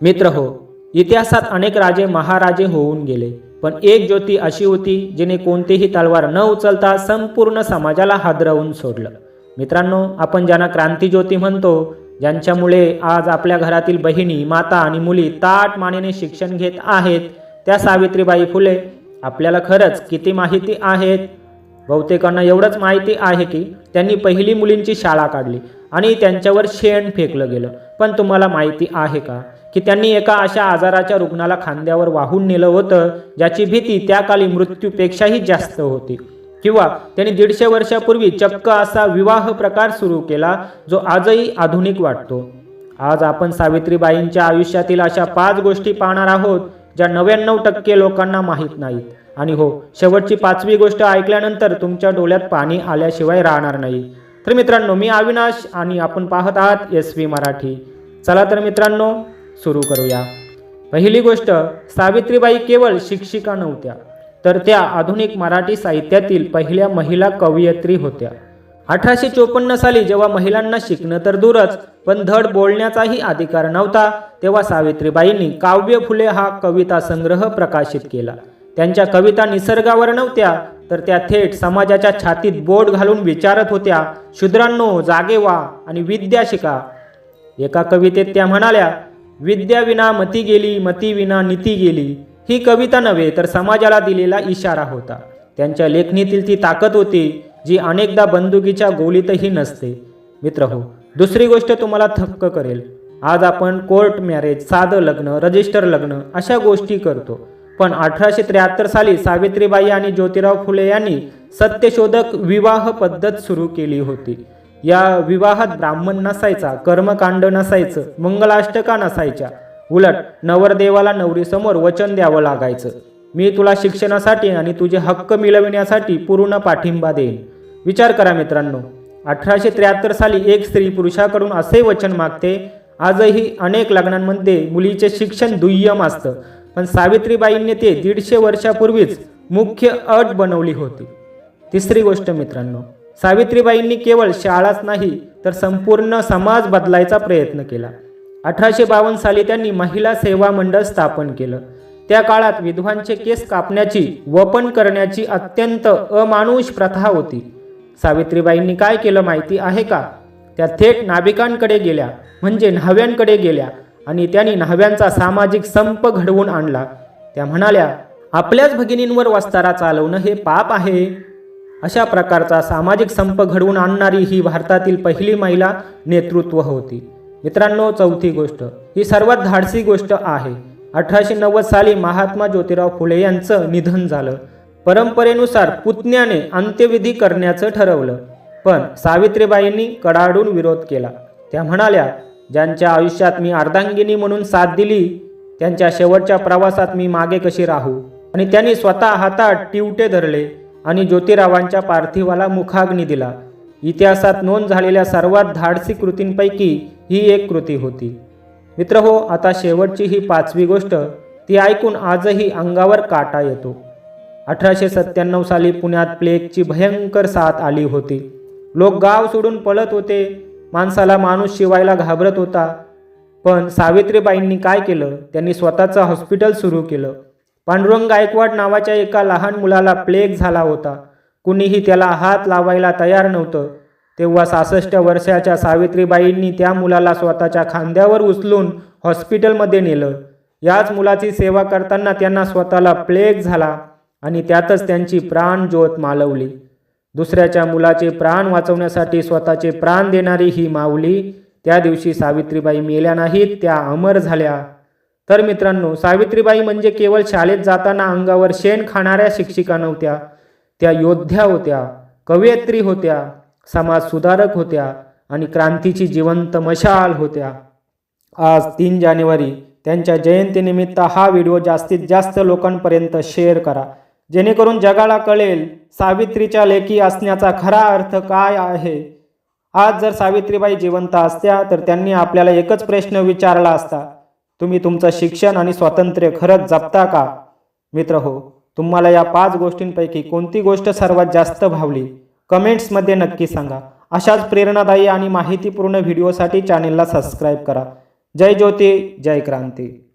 मित्र हो इतिहासात अनेक राजे महाराजे होऊन गेले पण एक ज्योती अशी होती जिने कोणतीही तलवार न उचलता संपूर्ण समाजाला हादरवून सोडलं. मित्रांनो आपण ज्यांना क्रांती ज्योती म्हणतो ज्यांच्यामुळे आज आपल्या घरातील बहिणी माता आणि मुली ताट मानेने शिक्षण घेत आहेत त्या सावित्रीबाई फुले आपल्याला खरंच किती माहिती आहेत? बहुतेकांना एवढंच माहिती आहे की त्यांनी पहिली मुलींची शाळा काढली आणि त्यांच्यावर शेण फेकलं गेलं. पण तुम्हाला माहिती आहे का? की त्यांनी एका अशा आजाराच्या रुग्णाला खांद्यावर वाहून नेलं होतं ज्याची भीती त्या काळी मृत्यूपेक्षाही जास्त होती. किंवा त्यांनी दीडशे वर्षापूर्वी चक्क असा विवाह प्रकार सुरू केला जो आजही आधुनिक वाटतो. आज आपण सावित्रीबाईंच्या आयुष्यातील अशा पाच गोष्टी पाहणार आहोत ज्या नव्याण्णव टक्के लोकांना माहीत नाहीत. आणि हो शेवटची पाचवी गोष्ट ऐकल्यानंतर तुमच्या डोळ्यात पाणी आल्याशिवाय राहणार नाही. तर मित्रांनो मी अविनाश आणि आपण पाहत आहात एस व्ही मराठी. चला तर मित्रांनो सुरू करूया. पहिली गोष्ट सावित्रीबाई केवळ शिक्षिका नव्हत्या तर त्या आधुनिक मराठी साहित्यातील पहिल्या महिला कवयित्री होत्या. अठराशे चोपन्न साली जेव्हा महिलांना शिकणं तर दूरच पण धड बोलण्याचाही अधिकार नव्हता तेव्हा सावित्रीबाईंनी काव्य फुले हा कविता संग्रह प्रकाशित केला. त्यांच्या कविता निसर्गावर नव्हत्या तर त्या थेट समाजाच्या छातीत बोट घालून विचारत होत्या शूद्रांनो जागे व्हा आणि विद्या शिका. एका कवितेत त्या म्हणाल्या विद्याविना मती गेली मती विना नीती गेली. ही कविता नव्हे तर समाजाला दिलेला इशारा होता. त्यांच्या लेखणीतील ती ताकद होती जी अनेकदा बंदुकीच्या गोलीतही नसते. मित्र हो दुसरी गोष्ट तुम्हाला थक्क करेल. आज आपण कोर्ट मॅरेज साधं लग्न रजिस्टर लग्न अशा गोष्टी करतो. पण अठराशे त्र्याहत्तर साली सावित्रीबाई आणि ज्योतिराव फुले यांनी सत्यशोधक विवाह पद्धत सुरू केली होती. या विवाहात ब्राह्मण नसायचा कर्मकांड नसायचं मंगलाष्टका नसायच्या. उलट नवरदेवाला नवरीसमोर वचन द्यावं लागायचं. मी तुला शिक्षणासाठी आणि तुझे हक्क मिळविण्यासाठी पूर्ण पाठिंबा देईन. विचार करा मित्रांनो अठराशे त्र्याहत्तर साली एक स्त्री पुरुषाकडून असे वचन मागते आजही अनेक लग्नांमध्ये मुलीचे शिक्षण दुय्यम असतं पण सावित्रीबाईंनी ते दीडशे वर्षापूर्वीच मुख्य अट बनवली होती. तिसरी गोष्ट मित्रांनो सावित्रीबाईंनी केवळ शाळाच नाही तर संपूर्ण समाज बदलायचा प्रयत्न केला. अठराशे बावन्न साली त्यांनी महिला सेवा मंडळ स्थापन केलं. त्या काळात विधवांचे केस कापण्याची वपन करण्याची अत्यंत अमानुष प्रथा होती. सावित्रीबाईंनी काय केलं माहिती आहे का? त्या थेट नाभिकांकडे गेल्या म्हणजे न्हाव्यांकडे गेल्या आणि त्यांनी न्हाव्यांचा सामाजिक संप घडवून आणला. त्या म्हणाल्या आपल्याच भगिनींवर वस्तारा चालवणं हे पाप आहे. अशा प्रकारचा सामाजिक संप घडवून आणणारी ही भारतातील पहिली महिला नेतृत्व होती. मित्रांनो चौथी गोष्ट. ही सर्वात धाडसी गोष्ट आहे. अठराशे नव्वद साली महात्मा ज्योतिराव फुले यांचं निधन झालं. परंपरेनुसार पुतण्याने अंत्यविधी करण्याचं ठरवलं. पण सावित्रीबाईंनी कडाडून विरोध केला. त्या म्हणाल्या ज्यांच्या आयुष्यात मी अर्धांगिनी म्हणून साथ दिली त्यांच्या शेवटच्या प्रवासात मी मागे कशी राहू? आणि त्यांनी स्वतः हातात टिवटे धरले. आणि ज्योतिरावांच्या पार्थिवाला मुखाग्नी दिला. इतिहासात नोंद झालेल्या सर्वात धाडसी कृतींपैकी ही एक कृती होती. मित्र हो आता शेवटची ही पाचवी गोष्ट ती ऐकून आजही अंगावर काटा येतो. अठराशे सत्त्याण्णव साली पुण्यात प्लेगची भयंकर साथ आली होती. लोक गाव सोडून पळत होते. माणसाला माणूस शिवायला घाबरत होता. पण सावित्रीबाईंनी काय केलं? त्यांनी स्वतःचं हॉस्पिटल सुरू केलं. पांडुरंग गायकवाड नावाच्या एका लहान मुलाला प्लेग झाला होता. कुणीही त्याला हात लावायला तयार नव्हतं. तेव्हा सहासष्ट वर्षाच्या सावित्रीबाईंनी त्या मुलाला स्वतःच्या खांद्यावर उचलून हॉस्पिटलमध्ये नेलं. याच मुलाची सेवा करताना त्यांना स्वतःला प्लेग झाला आणि त्यातच त्यांची प्राण ज्योत मालवली. दुसऱ्याच्या मुलाचे प्राण वाचवण्यासाठी स्वतःचे प्राण देणारी ही माऊली त्या दिवशी सावित्रीबाई मेल्या नाहीत त्या अमर झाल्या. तर मित्रांनो सावित्रीबाई म्हणजे केवळ शाळेत जाताना अंगावर शेण खाणाऱ्या शिक्षिका नव्हत्या. त्या योद्ध्या होत्या कवयित्री होत्या समाज सुधारक होत्या आणि क्रांतीची जिवंत मशाल होत्या. आज तीन जानेवारी त्यांच्या जयंतीनिमित्त हा व्हिडिओ जास्तीत जास्त लोकांपर्यंत शेअर करा. जेणेकरून जगाला कळेल सावित्रीच्या लेखी असण्याचा खरा अर्थ काय आहे. आज जर सावित्रीबाई जिवंत असत्या तर त्यांनी आपल्याला एकच प्रश्न विचारला असता. तुम्ही तुमचं शिक्षण आणि स्वातंत्र्य खरंच जपता का? मित्र हो तुम्हाला या पाच गोष्टींपैकी कोणती गोष्ट सर्वात जास्त भावली? कमेंट्समध्ये नक्की सांगा. अशाच प्रेरणादायी आणि माहितीपूर्ण व्हिडिओसाठी चॅनेलला सबस्क्राईब करा. जय ज्योती जय क्रांती.